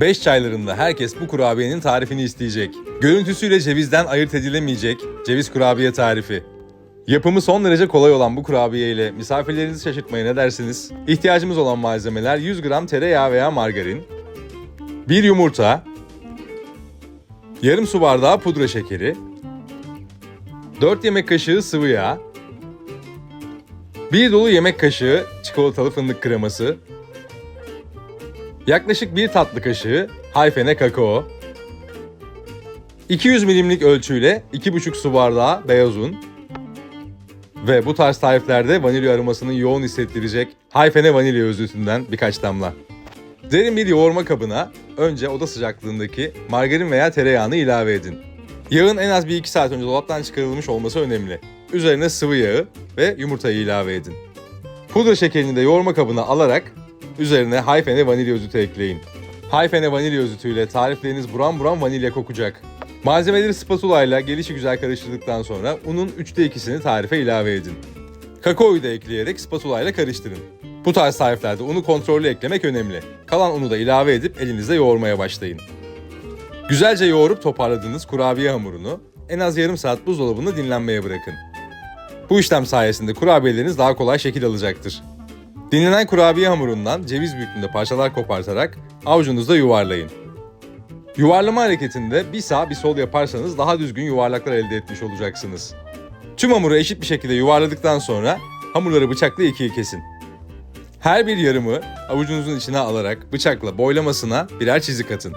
5 çaylarında herkes bu kurabiyenin tarifini isteyecek. Görüntüsüyle cevizden ayırt edilemeyecek ceviz kurabiye tarifi. Yapımı son derece kolay olan bu kurabiye ile misafirlerinizi şaşırtmaya ne dersiniz? İhtiyacımız olan malzemeler 100 gram tereyağı veya margarin, 1 yumurta, yarım su bardağı pudra şekeri, 4 yemek kaşığı sıvı yağ, 1 dolu yemek kaşığı çikolatalı fındık kreması, yaklaşık 1 tatlı kaşığı hayfene kakao, 200 milimlik ölçüyle 2,5 su bardağı beyaz un ve bu tarz tariflerde vanilya aromasını yoğun hissettirecek hayfene vanilya özütünden birkaç damla. Derin bir yoğurma kabına önce oda sıcaklığındaki margarin veya tereyağını ilave edin. Yağın en az 1-2 saat önce dolaptan çıkarılmış olması önemli. Üzerine sıvı yağı ve yumurtayı ilave edin. Pudra şekerini de yoğurma kabına alarak üzerine hayfene vanilya özütü ekleyin. Hayfene vanilya özütüyle tarifleriniz buram buram vanilya kokacak. Malzemeleri spatula ile gelişi güzel karıştırdıktan sonra unun 3'te 2'sini tarife ilave edin. Kakaoyu da ekleyerek spatula ile karıştırın. Bu tarz tariflerde unu kontrollü eklemek önemli. Kalan unu da ilave edip elinizde yoğurmaya başlayın. Güzelce yoğurup toparladığınız kurabiye hamurunu en az yarım saat buzdolabında dinlenmeye bırakın. Bu işlem sayesinde kurabiyeleriniz daha kolay şekil alacaktır. Dinlenen kurabiye hamurundan ceviz büyüklüğünde parçalar kopartarak avucunuzda yuvarlayın. Yuvarlama hareketinde bir sağ bir sol yaparsanız daha düzgün yuvarlaklar elde etmiş olacaksınız. Tüm hamuru eşit bir şekilde yuvarladıktan sonra hamurları bıçakla ikiye kesin. Her bir yarımı avucunuzun içine alarak bıçakla boylamasına birer çizik atın.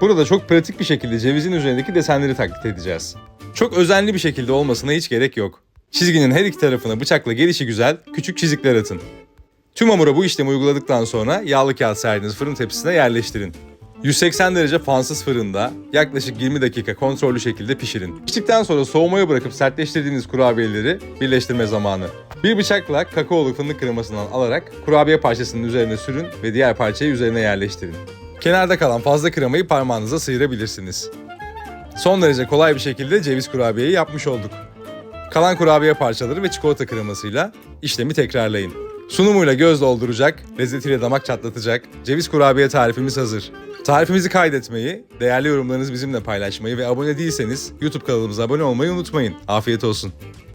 Burada çok pratik bir şekilde cevizin üzerindeki desenleri taklit edeceğiz. Çok özenli bir şekilde olmasına hiç gerek yok. Çizginin her iki tarafına bıçakla gelişi güzel küçük çizikler atın. Tüm hamura bu işlemi uyguladıktan sonra yağlı kağıt serdiğiniz fırın tepsisine yerleştirin. 180 derece fansız fırında yaklaşık 20 dakika kontrollü şekilde pişirin. Piştikten sonra soğumaya bırakıp sertleştirdiğiniz kurabiyeleri birleştirme zamanı. Bir bıçakla kakaolu fındık kremasından alarak kurabiye parçasının üzerine sürün ve diğer parçayı üzerine yerleştirin. Kenarda kalan fazla kremayı parmağınıza sıyırabilirsiniz. Son derece kolay bir şekilde ceviz kurabiyeyi yapmış olduk. Kalan kurabiye parçaları ve çikolata kremasıyla işlemi tekrarlayın. Sunumuyla göz dolduracak, lezzetiyle damak çatlatacak ceviz kurabiye tarifimiz hazır. Tarifimizi kaydetmeyi, değerli yorumlarınızı bizimle paylaşmayı ve abone değilseniz YouTube kanalımıza abone olmayı unutmayın. Afiyet olsun.